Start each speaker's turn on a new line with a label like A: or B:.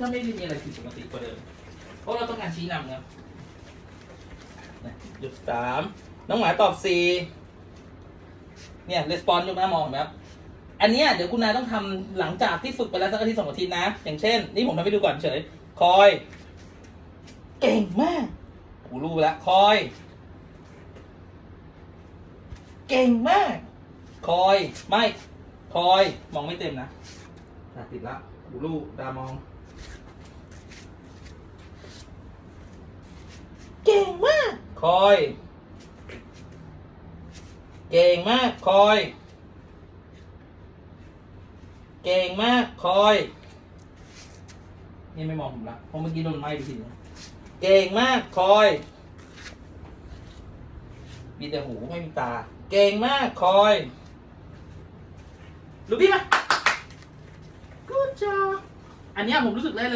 A: ถ้าไม่ได้มีอะไรผิดปกติกว่าเดิม เพราะเราต้องการชี้นำครับนะหยุดสามน้องหมายตอบสี่เนี่ยレスปอนยกหน้ามองเห็นไหมครับ อันเนี้ยเดี๋ยวคุณนายต้องทำหลังจากที่ฝึกไปแล้วสักอาทิตย์สองอาทิตย์นะ อย่างเช่น นี่ผมทำให้ดูก่อนเฉย คอย เก่งมากกูรู้แล้วคอย เก่งมาก คอย ไม่ คอย มองไม่เต็มนะ ตาติดละกูรู้ตามอง เก่งมาก คอย เก่งมาก คอย เก่งมาก คอย นี่ไม่มองผมละเพราะเมื่อกี้โดนไม้ไปทีนึงเก่งมาก คอย มีแต่หูไม่มีตา เก่งมาก คอยลูบี้มา จ้าอันเนี้ยผมรู้สึกได้เลย